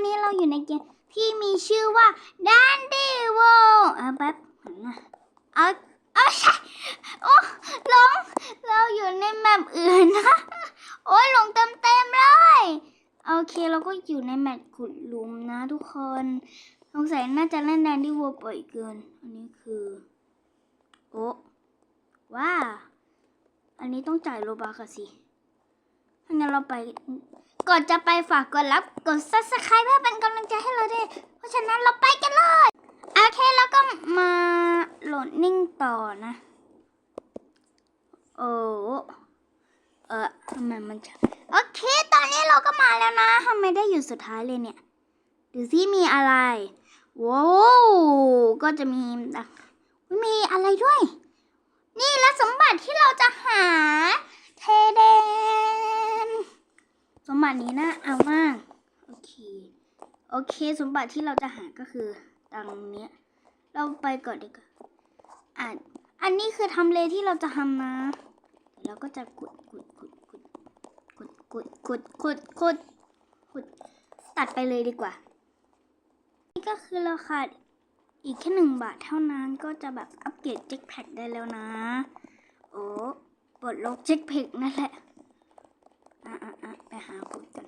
วันนี้เราอยู่ในเกมที่มีชื่อว่า Dandy w o r l อะแป๊บหันมาเอาเอาใช่โอ้หลงเราอยู่ในแมปอื่นนะ โอ้ยหลงเต็มเต็มๆเลย โอเคเราก็อยู่ในแมปขุดหลุมนะทุกคนสงสัยน่าจะเล่น Dandy w o r l d บ่อยเกิน อันนี้คือ โอ้ว้าอันนี้ต้องจ่ายโลบาค่ะสิถ้างั้นเราไป ก่อนจะไปฝากกดรับกด subscribe เพื่อเป็นกำลังใจให้เราด้วย เพราะฉะนั้นเราไปกันเลย โอเคแล้วก็มาโหลดนิ่งต่อนะ โอ้เออทำไมมันช้าโอเค ตอนนี้เราก็มาแล้วนะทำไมได้อยู่สุดท้ายเลยเนี่ย ดูซิมีอะไรว้าวก็จะมีมีอะไรด้วย นี่และสมบัติที่เราจะหาเทเดน สมบัตินี้นะเอามากโอเค โอเค สมบัติที่เราจะหาก็คือตังเนี้ยเราไปก่อนดีกว่าอะอันนี้คือทำเลที่เราจะทำนะเราก็จะขุดขุดขุดขุดขุดขุดขุดขุดขุดขุดตัดไปเลยดีกว่า นี่ก็คือเราขาดอีกแค่หนึ่งบาทเท่านั้นก็จะแบบอัปเกรดเจ็คแพ็กได้แล้วนะ โอ้ปลดล็อกเจ็คแพ็กนั่นแหละ อะอะอะไปหาขุดกัน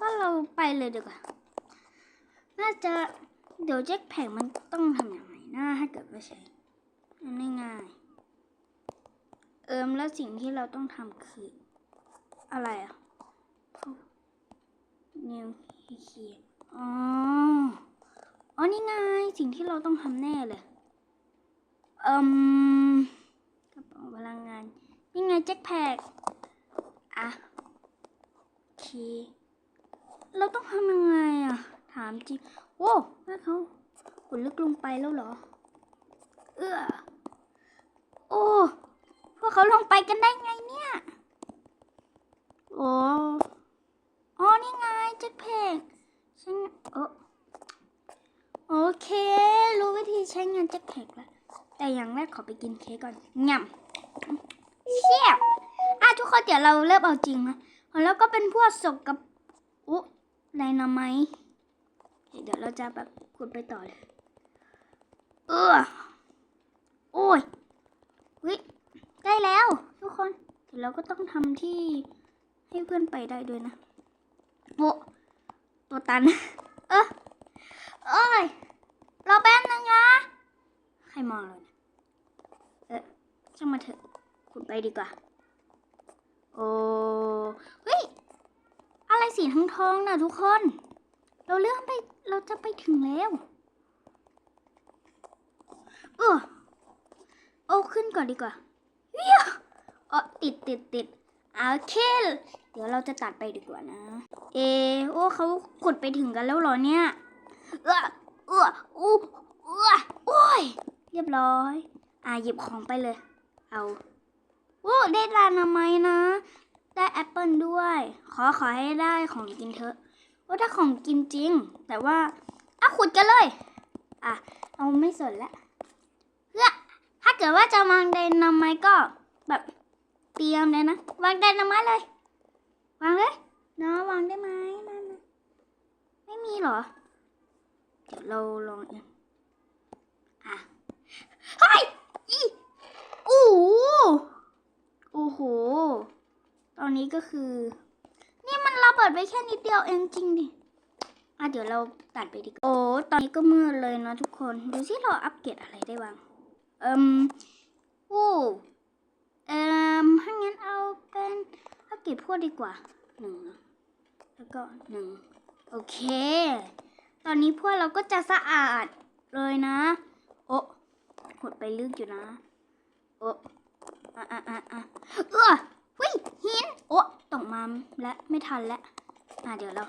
ก็เราไปเลยดีกว่า น่าจะเดี๋ยวเจ็คแพ็กมันต้องทำอย่างไรนะถ้าเกิดว่าใช้มันไม่ง่ายเอิมแล้วสิ่งที่เราต้องทำคือ อะไรอะนิวคีอ๋อ อ๋อ นี่ไง สิ่งที่เราต้องทำแน่เลยเอิมกระเป๋าพลังงาน นี่ไงแจ็คแพ็กอะ โอเราต้องทำยังไงอะ ถามจริงโอ้แม่เขาขุดลึกลงไปแล้วเหรอ เอื้อโอ้พวกเขาลงไปกันได้ไงเนี่ยโอ้อ๋อนี่ไงแจ็คแพ็กฉันเออโอเค รู้วิธีใช้งานแจ็คแพ็กแล้ว แต่อย่างแรกขอไปกินเค้กก่อนง่ำเชียบอะทุกคนเดี๋ยวเราเริ่มเอาจริงนะ แล้วก็เป็นพวกศกกับอุ๊ไดนาไมต์เดี๋ยวเราจะแบบขุดไปต่อเลย เออโอ้ยวิได้แล้วทุกคนเดี๋ยวเราก็ต้องทำที่ให้เพื่อนไปได้ด้วยนะโอตัวตัน เออเอ้ยเรอแป๊บนึงนะ ใครมองเราเนี่ยเออช่างมาเถอะขุดไปดีกว่า โอ้เฮ้ย อะไรสีทองทองๆน่ะทุกคน เราเลื่อนไป เราจะไปถึงแล้ว เออโอ้ขึ้นก่อนดีกว่าเฮียเออติดติดติดโอเคเดี๋ยวเราจะตัดไปดีกว่านะ เอ โอ้เขาขุดไปถึงกันแล้วเหรอเนี่ย เออเอออู้เออโอ้ย เรียบร้อย อะหยิบของไปเลย เอา โอ้ได้ลานาไม้นะ ได้แอปเปิลด้วย ขอขอให้ได้ของกินเถอะว่าถ้าของกินจริง แต่ว่าอะขุดกันเลย อะเราไม่สนล้วเพื่อถ้าเกิดว่าจะวางไดนาไมต์ก็แบบเตรียมเลยนะ วางไดนาไมต์เลย วางเลยเนาะวางได้ไหมนั่นไม่มีเหรอ เดี๋ยวเราลองเองอะเฮ้ยอีโอ้ โอ้โห ตอนนี้ก็คือ นี่มันระเบิดไปแค่นิดเดียวเองจริงดิอะเดี๋ยวเราตัดไปดีกว่าโอ้ตอนนี้ก็มืดเลยนะทุกคน ดูสิเราอัปเกรดอะไรได้บ้าง เอิมโอ้เอิมถ้างั้นเอาเป็นอัปเกรดพวกดีกว่าหนึ่งแล้วก็หนึ่งโอเค ตอนนี้พวกเราก็จะสะอาดเลยนะ โอ้หดไปลึกอยู่นะ โอ้ อะอะอะอะเออวิหินโอ้ตกมาและไม่ทันแล้วอะเดี๋ยวเรา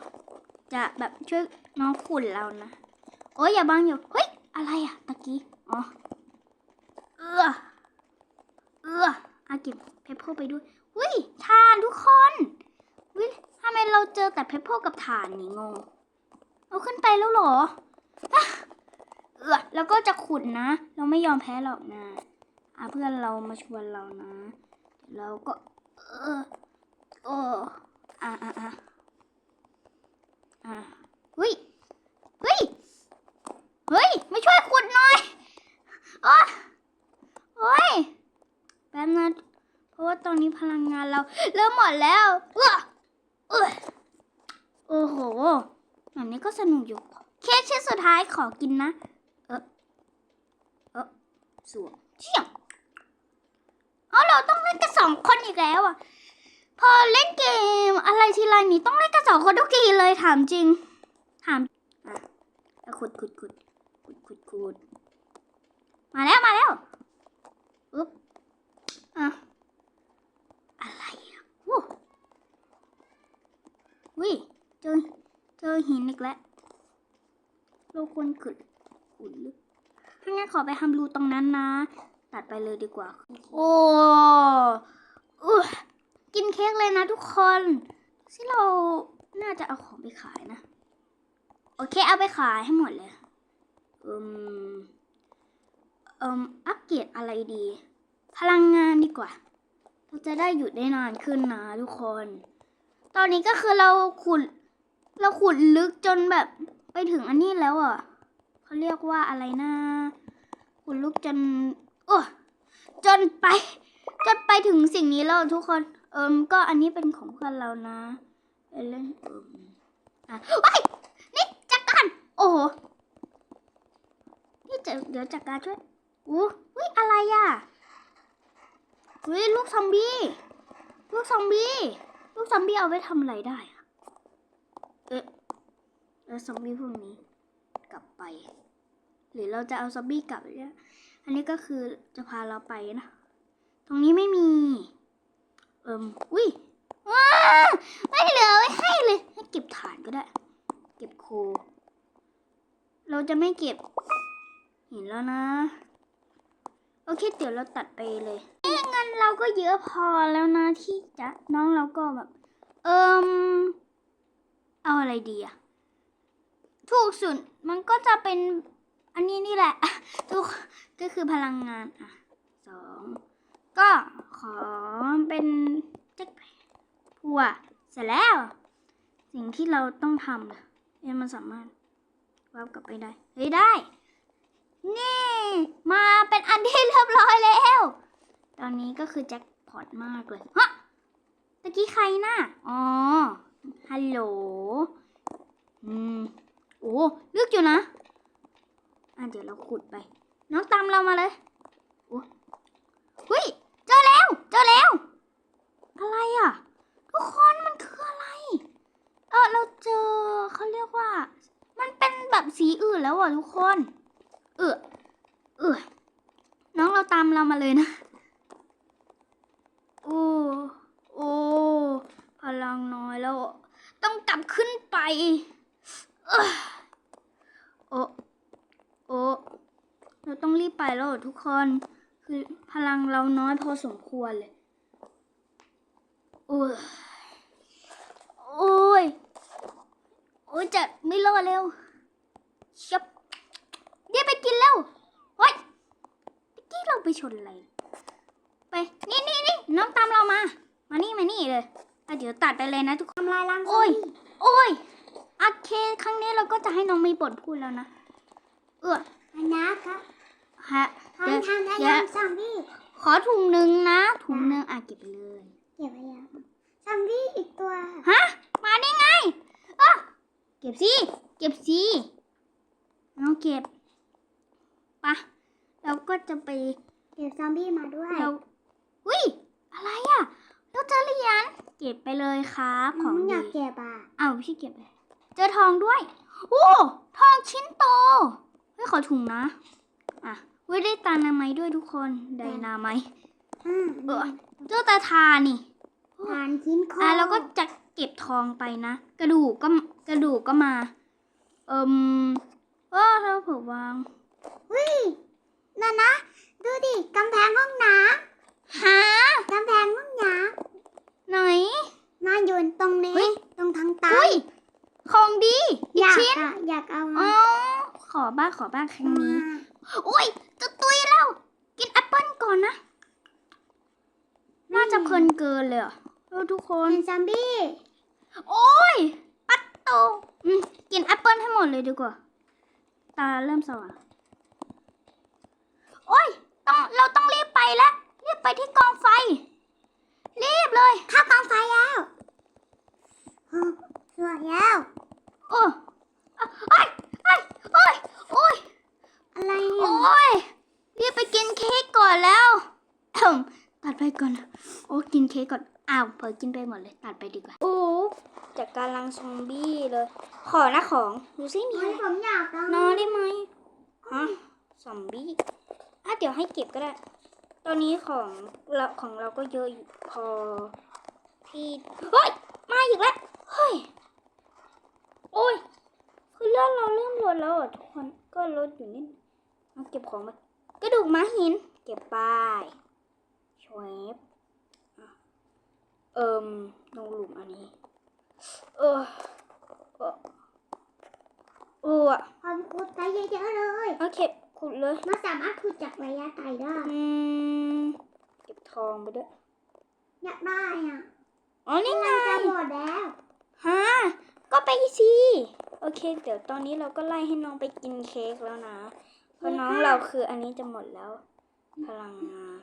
จะแบบช่วยน้องขุนเรานะโอ้ยอย่าบังอยู่เฮ้ยอะไรอะตะกี้อ๋อเออเอออาเก็บเพปเปอร์ไปด้วยเฮ้ยถ่านทุกคนวิทำไมเราเจอแต่เพปเปอร์กับถ่านนี่งงเอาขึ้นไปแล้วหรอเออแล้วก็จะขุดนะ เราไม่ยอมแพ้หรอกนะ อะเพื่อนเรามาชวนเรานะเดี๋ยวเราก็ เออโอ้อะอะอะอะเฮ้ยเฮ้ยเฮ้ยไม่ช่วยขุดหน่อยโอ้โอ้ยแป๊บนะเพราะว่าตอนนี้พลังงานเราเริ่มหมดแล้วเออเออโอ้โหแบบนี้ก็สนุกอยู่ เค้กชิ้นสุดท้ายขอกินนะ เออเออสวมเชี่ยงเอาเราต้องเล่นกันส อีกแล้วอะ พอเล่นเกมอะไรทีไรนี่ต้องเล่นกันสองคนทุกทีเลยถามจริง ถามอะขุดขุดขุดขุดขุดขุดมาแล้วมาแล้วอุ๊บอะอะไรอะวู้วิเจอเจอหินอีกแล้วเราควรขุดขุดลึกถ้างั้นขอไปทำรูตรงนั้นนะ ตัดไปเลยดีกว่า โอ้ กินเค้กเลยนะทุกคนที่เราน่าจะเอาของไปขายนะ โอเคเอาไปขายให้หมดเลยอืมอืมอัปเกรดอะไรดี พลังงานดีกว่า เราจะได้อยู่ได้นานขึ้นนะทุกคน ตอนนี้ก็คือเราขุด เราขุดลึกจนแบบไปถึงอันนี้แล้วอะเขาเรียกว่าอะไรนะขุดลึกจนโอ้จนไป จนไปถึงสิ่งนี้แล้วทุกคน เอิมก็อันนี้เป็นของเพื่อนเรานะเล่นเอิมอะว้ายนี่จักรกันโอ้โหนี่จะเดี๋ยวจักรการช่วยอู้วิอะไรอะวิลูกซอมบี้ลูกซอมบี้ลูกซอมบี้เอาไว้ทำอะไรได้อะเอ๊ะแล้วซอมบี้พวกนี้กลับไป หรือเราจะเอาซอมบี้กลับเนี่ยอันนี้ก็คือจะพาเราไปนะ ตรงนี้ไม่มี เอิ่มอุ้ยว้าไม่เหลือไว้ให้เลย ให้เก็บฐานก็ได้ เก็บโค เราจะไม่เก็บหินแล้วนะ โอเค เดี๋ยวเราตัดไปเลยเงั้นเราก็เยอะพอแล้วนะที่จะน้องเราก็แบบ เอิมเอาอะไรดีอะถูกสุดมันก็จะเป็นอันนี้นี่แหละ ทุกก็คือพลังงานอะสอง ก็ขอเป็นจ๊กพัวเสร็จแล้ว สิ่งที่เราต้องทำเนี่ยมันสามารถวาบกลับไปได้เฮ้ยได้ นี่ มาเป็นอันที่เรียบร้อยแล้ว ตอนนี้ก็คือแจ็คพอตมากเลยฮะตะกี้ใครน่ะอ๋อฮัลโหลอืมโอ้เลือกอยู่นะอะเดี๋ยวเราขุดไป น้องตามเรามาเลยโอ้เฮ้ย เจอแล้วเจอแล้ว อะไรอะ ทุกคนมันคืออะไร เออเราเจอเขาเรียกว่า มันเป็นแบบสีอื่นแล้วอะทุกคน เออเออน้องเราตามเรามาเลยนะโอ้โอ้พลังน้อยแล้ว ต้องกลับขึ้นไปเออโอ้โอ้เราต้องรีบไปแล้วทุกคน คือพลังเราน้อยพอสมควรเลยโอ้ยโอ้ยโอ้ยจะไม่รอดเร็วชับเดี๋ยวไปกินแล้วเฮ้ยเมื่อกี้เราไปชนอะไร ไป นี่นี่นี่น้องตามเรามา มานี่มานี่เลยอะเดี๋ยวตัดไปเลยนะทุกคนทำลายล้างโอ้ย โอ้ยโอเค ครั้งนี้เราก็จะให้น้องมีบทพูดแล้วนะ เอออันนะครับ ฮะทางเดี๋ยวทางทางเดี๋ยวซอมบี้ขอถุงหนึ่งนะ ถุงหนึ่งอะเก็บไปเลยเก็บไว้ยังซอมบี้อีกตัวฮะมาได้ไงอะเก็บสิเก็บสิน้องเก็บปะเราก็จะไปเก็บซอมบี้มาด้วยเราอุ้ยอะไรอะเราเจอเหรียญเก็บไปเลยครับของมึงอดียากเก็บอะเอาพี่เก็บเลยเจอทองด้วยโอ้ทองชิ้นโตเฮ้ยขอถุงนะอะ เว้ยได้ตานาไม้ด้วยทุกคนไดนาไม้อืมเออเจ้าตาทานี่ทานชิ้นคออะเราก็จะเก็บทองไปนะ กระดูกก็กระดูกก็มา เอิมเออเราเผื่อวางวินั่นนะ ดูดิกำแพงห้องน้หาำกำแพงห้องน้ไหนำนอนอยู่ตรงนี้เฮ้ยตรงทางใต้อุ้ย ของดีอีอกยากชิ้นอะอยากเอาอ๋มาอขอบ้างขอบ้างครั้งนี้มาอุ้ยจะตุยแล้ว กินแอปเปิ้ลก่อนนะ น่าจะเพลินเกินเลยอะเออทุกคนเป็นซอมบี้ โอ้ย ปัดโตอืมกินแอปเปิ้ลดเลยดีกว่า ตาเริ่มสว่างโอ้ย ต้องเราต้องรีบไปแล้วรีบไปที่กองไฟ รีบเลยเข้ากองไฟแล้วโอ้ สวยแล้ว โอ้อะโอ้ยโอ้ยโอ้ยโอ้ยอะไรโออะ้ยรีบไปกินเค้กก่อนแล้วเอิ่มตัดไปก่อนโอ้กินเค้กก่อน อ้าวเผลอกินไปหมดเลย ตัดไปดีกว่า โอ้จากการลังซอมบี้เลย ขอนะของ ดูซิมีเฮ้อะยไรผมอยากเอานอนได้ไหมฮะซอมบี้อะเดี๋ยวให้เก็บก็ได้ ตอนนี้ของเราของเราก็เยอะอยู่พอที่เฮ้ย มาอีกแล้ว เฮ้ย โอ้ย คือเลือด เราเริ่มลดแล้วอะทุกคนก็ลดอยู่นิดมาเก็บของมากระดูกม้าหิน เก็บไปชวบอะเอิ่มลงหลุมอันนี้ เออเออเอออะผมขุดไปเยอะๆเลยเอาเก็บขุดเลยมันสามารถขุดจากระยะไกลได้อืมเก็บทองไปด้วยอยากได้อะอ๋อนี่ไงเราจะหมดแล้วฮะ ก็ไปสิโอเค เดี๋ยวตอนนี้เราก็ไล่ให้น้องไปกินเค้กแล้วนะ เพราะน้องเราคืออันนี้จะหมดแล้ว พลังงาน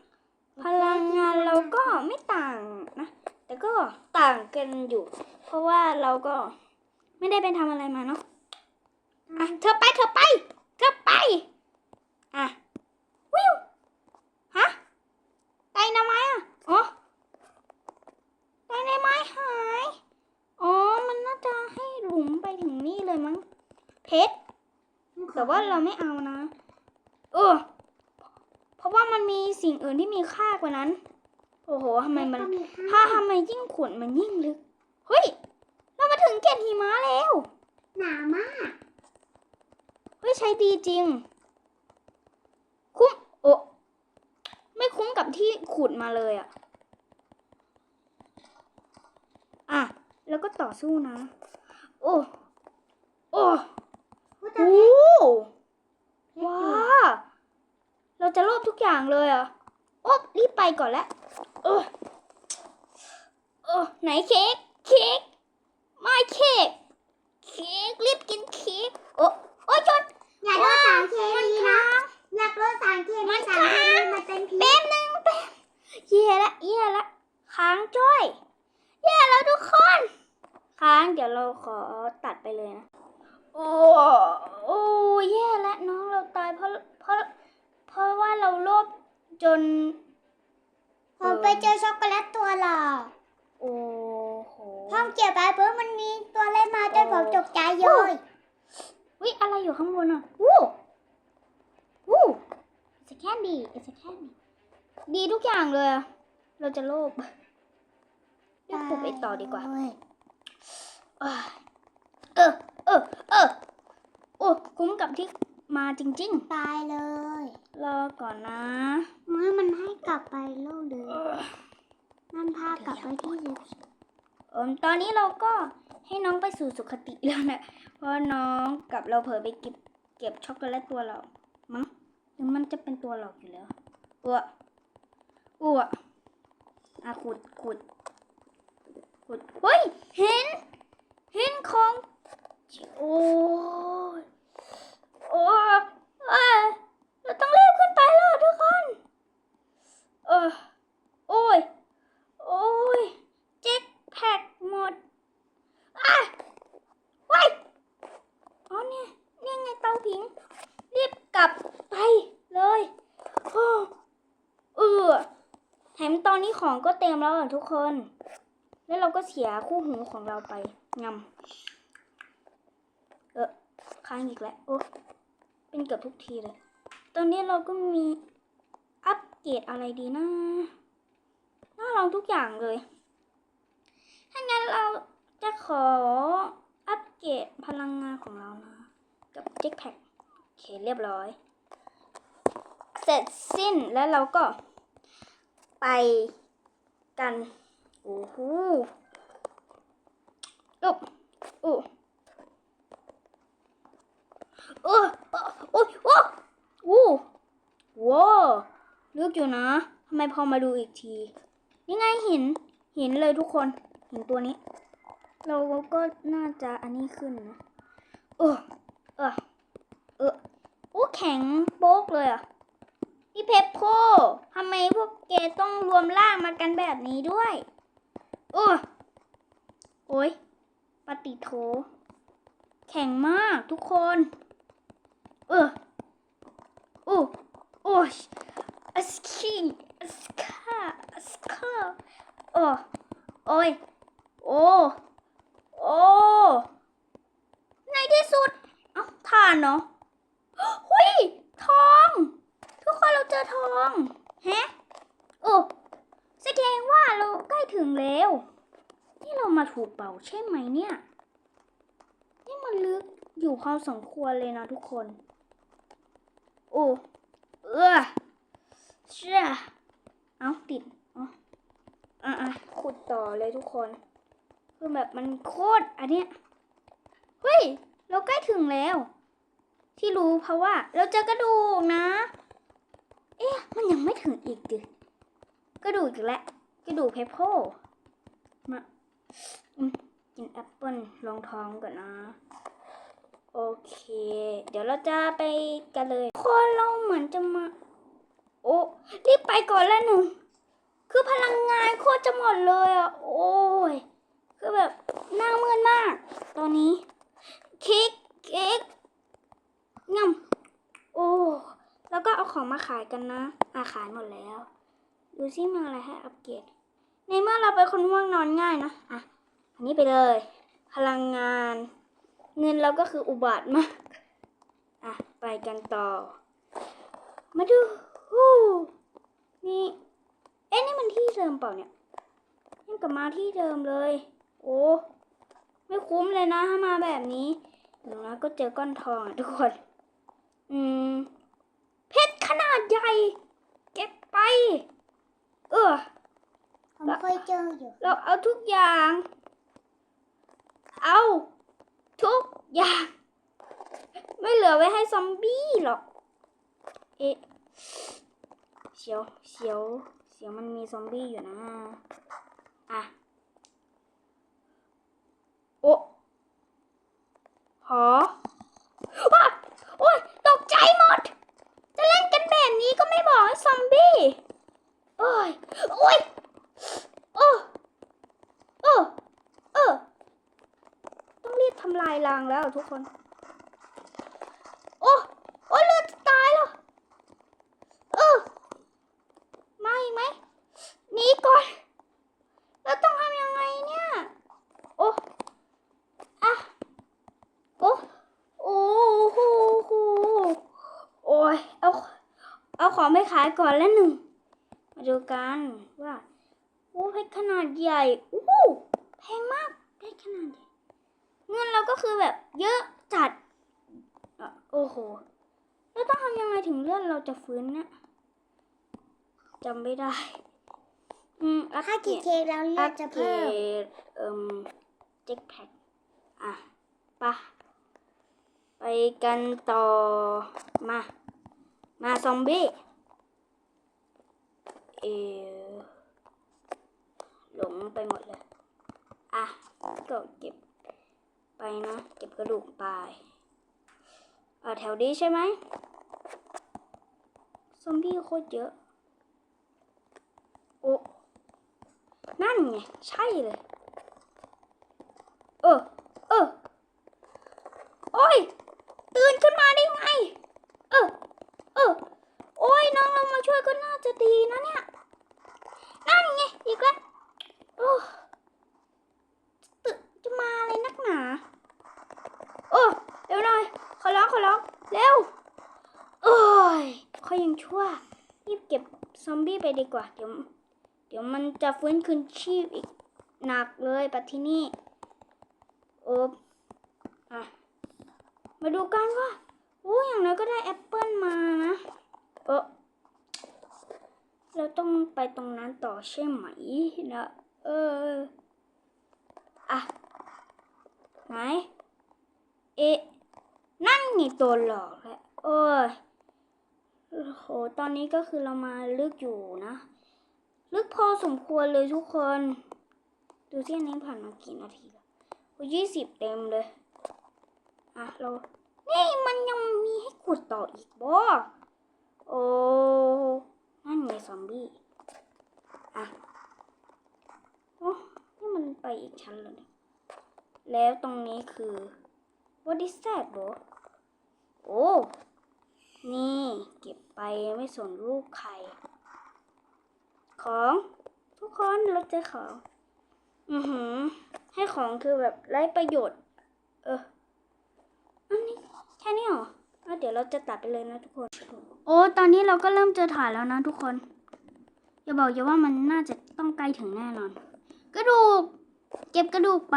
พลังงานเราก็ไม่ต่างนะ แต่ก็ต่างกันอยู่ เพราะว่าเราก็ไม่ได้ไปทำอะไรมาเนาะอะเธอไปเธอไป เธอไป อะ วิว ฮะไดนาไม้อะ อ๋อไดนาไม้หาย อ๋อ มันน่าจะให้หลุมไปถึงนี่เลยมั้ง เพชร แต่ว่า เราไม่เอานะ เออ เพราะว่ามันมีสิ่งอื่นที่มีค่ากว่านั้น โอ้โหทำไมมันถ้าทำไมยิ่งขุดมันยิ่งลึก เฮ้ย เรามาถึงเกตหิมะแล้ว หนามาก เฮ้ย ใช้ดีจริง คุ้ม โอ้ไม่คุ้มกับที่ขุดมาเลยอะอะ แล้วก็ต่อสู้นะ โอ้โอ้ พูดแต่ โอ้ เพชร ว้า เราจะรวบทุก อย่างเลยเหรอะโอ้รีบไปก่อนแล้วเออเออไหนเค้กเค้กไม่เค้กเค้กรีบกินเค้กโอ้โอ้ยจดอย่าโดนสารเคมันมีค้านะงอยากโดนสารเคมัมีนสารเคค้างมีมันเป็นพิษแป๊บนึงแป๊บเย่ละเย่ละค้างจ้อยเย่แล้วทุกคนค้างเดี๋ยวเราขอตัดไปเลยนะโอ้โอ้แย่แล้วน้องเราตายเพราะเพราะ เพราะว่าเราโลภจนผมไปเจอช็อกโกแลตตัวหล่อโอ้โหห้องเกี่ยวไปเพิ่มมันมีตัวเล่นมาจนผมตกใจเลยวิอะไรอยู่ข้างบนอะวู้วู้ it's a candy it's a candy ดีทุกอย่างเลยอะเราจะโลภเรียกปุ๊บไปต่อดีกว่าเออเออ เออ เออ โอ้ คุ้มกับที่ มาจริงตายเลย ๆ รอก่อนนะ เมื่อมันให้กลับไปโลกเดิเอมอมันพากลับไปที่เดิมเออตอนนี้เราก็ให้น้องไปสู่สุคติแล้วนะ เพราะน้องกับเราเผลอไปเก็บเก็บช็อกโกแลตตัวเรา มั้งหรือมันจะเป็นตัวเราอยู่แล้วอ้วอ้วอะขุดขุดขุดเฮ้ยเห็น เห็นของ โอ้ย โอ้เอ้ยเราต้องรีบขึ้นไปแล้วทุกคนเออโอ้ย โอ้ยเจ็คแพ็กหมดอะว้ายอ๋อเนี่ยนี่ไงเตาผิง รีบกลับไปเลยโอ้เออแถมตอนนี้ของก็เต็มแล้วทุกคน แล้วเราก็เสียคู่หูของเราไปงำเออค้างอีกแล้วโอ้ เป็นเกือบทุกทีเลย ตอนนี้เราก็มีอัปเกรดอะไรดีนะ น่าลองทุกอย่างเลย ถ้างั้นเราจะขออัปเกรดพลังงานของเรานะ กับเจ็คแพ็คโอเคเรียบร้อย เสร็จสิ้นแล้วเราก็ไปกัน โอ้โหอุ๊บอุ๊ อยู่นะทำไมพอมาดูอีกที นี่ไงหิน หินเลยทุกคน หินตัวนี้ เราก็น่าจะอันนี้ขึ้นนะเออเออเออโอ้แข็งโป๊กเลยอะพี่เพปโคทำไมพวกแกต้องรวมล่ามากันแบบนี้ด้วยเออโอ้ยปฏิโถ แข็งมากทุกคน เออโอ้โอ้ ยอสคิงอสคาอสคาโอ้โอ้ยโอ้โอ้ในที่สุดเอ้าทานเนาะหุยทอง ทุกคนเราเจอทองแฮะโอ้แสดงว่าเราใกล้ถึงแล้ว นี่เรามาถูกเป่าใช่ไหมเนี่ย นี่มันลึกอยู่พอสมควรเลยนะทุกคน โอ้ เออ เชื่อเอาติดอ๋ออะอะขุดต่อเลยทุกคน คือแบบมันโคตรอันเนี้ยเฮ้ย เราใกล้ถึงแล้ว ที่รู้เพราะว่า เราเจอกระดูกนะ เอ๊ะ มันยังไม่ถึงอีกดิกระดูกอีกแล้วกระดูกเพปโพมากินแอปเปิลรองท้องก่อนนะ โอเค เดี๋ยวเราจะไปกันเลย คนเราเหมือนจะมา รีบไปก่อนแล้วหนึ่ง คือพลังงานโคตรจะหมดเลยอะ โอ้ย คือแบบหน้ามืดมาก ตอนนี้ เค้กเค้กงำโอ้ แล้วก็เอาของมาขายกันนะ อาขายหมดแล้ว ดูซิมีอะไรให้อัปเกรด ในเมื่อเราเป็นคนง่วงนอนง่ายนะ อะ อันนี้ไปเลย พลังงาน เงินเราก็คืออุบาทมาก อะ ไปกันต่อ มาดู ฮู้นี่ เอ๊ะนี่มันที่เดิมเปล่าเนี่ยยังกลับมาที่เดิมเลย โอ้ไม่คุ้มเลยนะถ้ามาแบบนี้หนูนะก็เจอก้อนทองอะทุกคน อืม เพชรขนาดใหญ่ เก็บไป เออผมเคยเจออยู่ เราเอาทุกอย่าง เอาทุกอย่าง ไม่เหลือไว้ให้ซอมบี้หรอก เอ๊ะเสียวเสียวเสียวมันมีซอมบี้อยู่นะ อะ โอ้หอว้าโอ้ยตกใจหมด จะเล่นกันแบบนี้ก็ไม่บอกให้ซอมบี้โอ้ย โอ้ยโอ้เออเออต้องรีบทำลายรางแล้วทุกคน โอ้ โอ้เลือดจะตายแล้ว เออ มาอีกไหมหนีก่อน แล้วต้องทำยังไงเนี่ย โอ้อะโอ้ โอ้โหโหโอ้ย เอา เอา ของไปขายก่อนแล้วหนึ่ง มาดูกันว่าโอ้เพชรขนาดใหญ่โอ้แพงมากเพชรขนาดใหญ่ เงินเราก็คือแบบเยอะจัดอะโอ้โห แล้วต้องทำยังไงถึงเลือดเราจะฟื้นเนี่ยจำไม่ได้ อืมอัพถ้าเกรกี่ดเค้กแล้วเลืออัดปจะเกรเพิ่มดเอ่มเจ็คแพ็คอะปะไปกันต่อ มา มาซอมบี้ เออหลงไปหมดเลย อะ ก็เก็บไปนะ เก็บกระดูกไปอะแถวนี้ใช่ไหมซอมบี้โคตรเยอะ โอ้ นั่นไง ใช่เลย เออเออ โอ้ย ตื่นขึ้นมาได้ไง เออ เออ โอ้ยน้องเรามาช่วยก็น่าจะดีนะเนี่ย นั่นไง อีกแล้วโอ้ตึจะมาอะไรนักหนา โอ้เร็วหน่อย ขอร้องขอร้อง เร็ว โอ้ยเขายังชั่ว รีบเก็บซอมบี้ไปดี กว่า เดี๋ยว เดี๋ยวมันจะฟื้นคืนชีพอีกหนักเลยปัที่นี่โอ้อะมาดูกันว่าโอ้อย่างน้อยก็ได้แอปเปิลมานะ เออเราต้องไปตรงนั้นต่อใช่ไหมนะเออ อะ ไหน เอ๊ะ นั่นไงตัวหลอกแหละโอ้ย โหตอนนี้ก็คือเรามาลึกอยู่นะ ลึกพอสมควรเลยทุกคน ดูที่อันนี้ผ่านมากี่นาทีแล้วยี่สิบเต็มเลย อะ เรา นี่มันยังมีให้ขุดต่ออีกบ่โอ้ นั่นไงซอมบี้ อะ โอ้นี่มันไปอีกชั้นแล้วเนี่ยแล้วตรงนี้คือ what is that bro โอ้ นี่ เก็บ ไปไม่สนรูปใคร ของทุกคนเราจอของอือหือ ให้ของคือแบบไร้ประโยชน์ เอออันนี้แค่นี้เหรออะเดี๋ยวเราจะตัดไปเลยนะทุกคน โอ้ตอนนี้เราก็เริ่มเจอถ่านแล้วนะทุกคน อย่าบอกอย่าว่ามันน่าจะต้องใกล้ถึงแน่นอน กระดูก เก็บกระดูกไป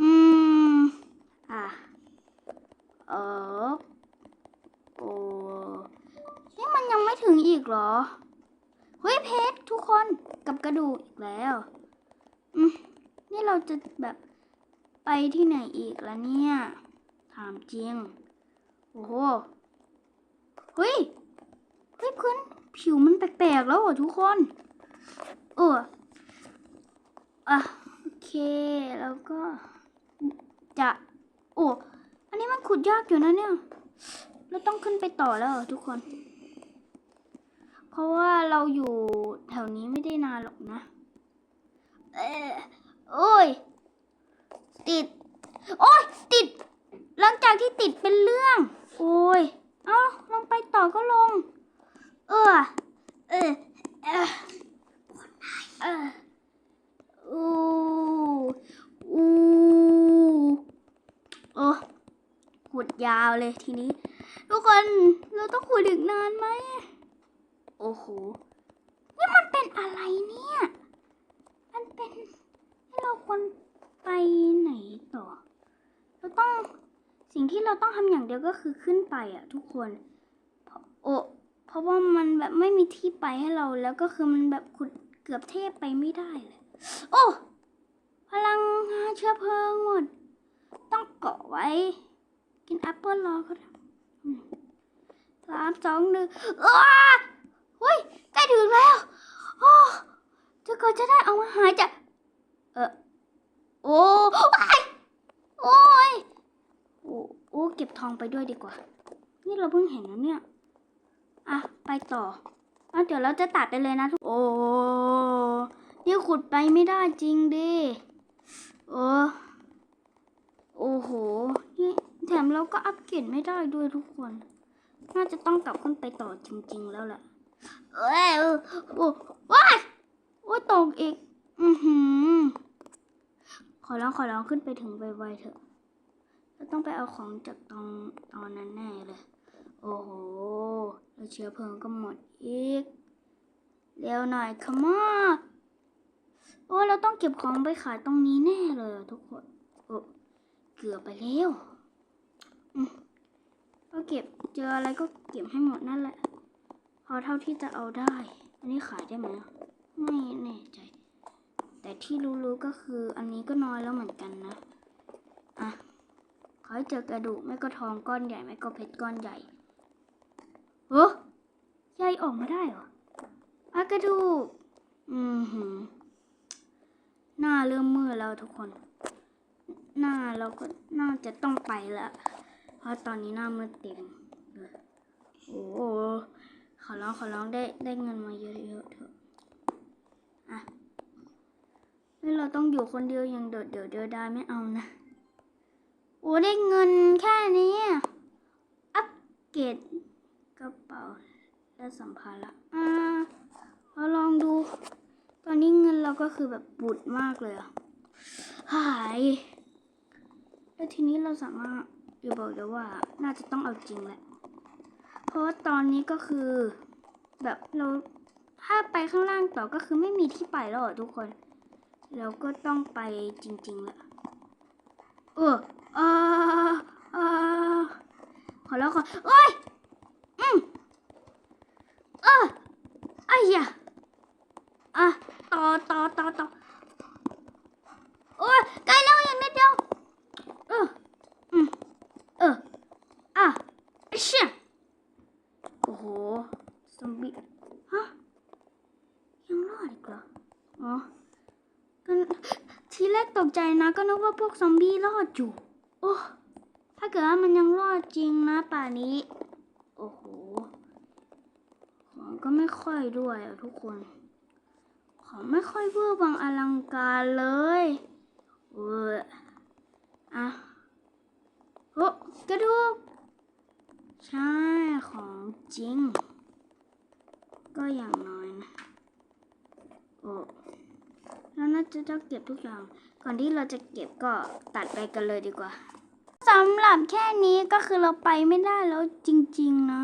อืม อะเออโอ้ มันยังไม่ถึงอีกเหรอ เฮ้ยเพชรทุกคนกับกระดูกอีกแล้วอืมนี่เราจะแบบไปที่ไหนอีกละเนี่ย ถามจริง โอ้โห เฮ้ย เฮ้ยพื้นผิวมันแปลกๆแล้วอะทุกคน เอออะโอเค แล้วก็ จะ โอ้ อันนี้มันขุดยากอยู่นะเนี่ย เราต้องขึ้นไปต่อแล้วทุกคน เพราะว่าเราอยู่แถวนี้ไม่ได้นานหรอกนะ เออโอ้ย ติด โอ้ย ติด หลังจากที่ติดเป็นเรื่อง โอ้ย เอาลงไปต่อก็ลง เออ เออ เออเอออูอู้โอ้ขุดยาวเลยทีนี้ ทุกคน เราต้องขุดอีกนานไหม โอ้โห นี่มันเป็นอะไรเนี่ย มันเป็นให้เราควรไปไหนต่อ เราต้อง สิ่งที่เราต้องทำอย่างเดียวก็คือขึ้นไปอะทุกคนเพราะโอ้เพราะว่ามันแบบไม่มีที่ไปให้เราแล้วก็คือมันแบบขุดเกือบเทพไปไม่ได้เลย โอ้ พลังงานเชื้อเพลิงหมด ต้องเกาะไว้ กินแอปเปิลรอก็ได้สามสองหนึ่งอ้า เฮ้ยใกล้ถึงแล้วโอ้จะก่อนจะได้เอามาหายจะเออโอ้ยโอ้ยโอ้โอ้เก็บทองไปด้วยดีกว่า นี่เราเพิ่งเห็นนะเนี่ยอะไปต่ออะเดี๋ยวเราจะตัดไปเลยนะทุกโอ้นี่ขุดไปไม่ได้จริงดิโอ้โอ้โหนี่แถมเราก็อัปเกรดไม่ได้ด้วยทุกคน น่าจะต้องกลับขึ้นไปต่อจริง ๆ แล้วแหละ เอ้ยเออโอ้ว้ายโอ้ยตกอีก อือหือ ขอร้องขอร้องขึ้นไปถึงไวๆเถอะเราต้องไปเอาของจากตรงตอนนั้นแน่เลย โอ้โหแล้วเชื้อเพลิงก็หมดอีก เร็วหน่อยขมอโอ้เราต้องเก็บของไปขายตรงนี้แน่เลยทุกคนโอ้เกือบไปแล้วก็เก็บเจออะไรก็เก็บให้หมดนั่นแหละ พอเท่าที่จะเอาได้ อันนี้ขายได้ไหมไม่แน่ใจ แต่ที่รู้ๆก็คืออันนี้ก็น้อยแล้วเหมือนกันนะ อะ ขอให้เจอกระดูกไม่ก็ทองก้อนใหญ่ไม่ก็เพชรก้อนใหญ่เฮ้ยใยออกมาได้เหรออะกระดูก อืมหืมหน้าเริ่มมืดแล้วทุกคน หน้าเราก็น่าจะต้องไปละเพราะตอนนี้หน้ามืดเต็มโอ้ ขอร้องขอร้องได้ได้เงินมาเยอะๆเถอะอะเฮ้ยเราต้องอยู่คนเดียวย่างโดดเดี่ยวเดียวดายไม่เอานะโอ้ได้เงินแค่นี้อัปเกรดกระเป๋าและสัมภาระอ่าเราลองดู ตอนนี้เงินเราก็คือแบบบุดมากเลยอะหายแล้วทีนี้เราสามารถจะบอกเลยว่าน่าจะต้องเอาจริงแหละ เพราะว่าตอนนี้ก็คือ แบบเราถ้าไปข้างล่างต่อก็คือไม่มีที่ไปแล้วทุกคน เราก็ต้องไปจริงๆและเออเออเออขอแล้วขอโอ้ยอืมเออไอ้ยะอะต่อต่อต่อต่อโอ้ยใกล้แล้วอย่างนิดเดียว เออ อืม เออ อะเชี่ยโอ้โห ซอมบี้ ฮะ ยังรอดอีกเหรอ อ๋อก็ทีแรกต ก็นึกว่าพวกซอมบี้รอดอยู่ โอ้ถ้าเกิดว่ามันยังรอดจริงนะป่านี้ โอ้โห ของก็ไม่ค่อยด้วยทุกคน ของไม่ค่อยเวอร์วังอลังการเลยเอออะโอ้กระดูก ใช่ ของจริง ก็อย่างน้อยนะ โอ้แล้วน่า จะต้องเก็บทุกอย่าง ก่อนที่เราจะเก็บก็ตัดไปกันเลยดีกว่าสำหรับแค่นี้ก็คือเราไปไม่ได้แล้วจริง ๆ นะ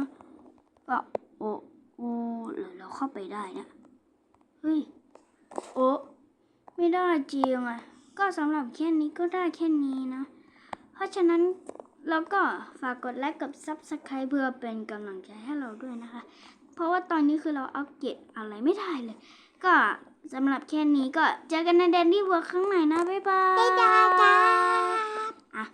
ก็โอ้โอ้หรือเราเข้าไปได้นะเฮ้ยโอ้ไม่ได้จริงอะก็สำหรับแค่นี้ก็ได้แค่นี้นะ เพราะฉะนั้นเราก็ฝากกดไลค์กับ Subscribe เพื่อเป็นกำลังใจให้เราด้วยนะคะ เพราะว่าตอนนี้คือเราอัปเกรดอะไรไม่ได้เลย ก็ สำหรับแค่นี้ก็เจอกันในแดนดี้เวิร์คครั้งใหม่นะ บ๊ายบาย บ๊ายบายจ้าอะ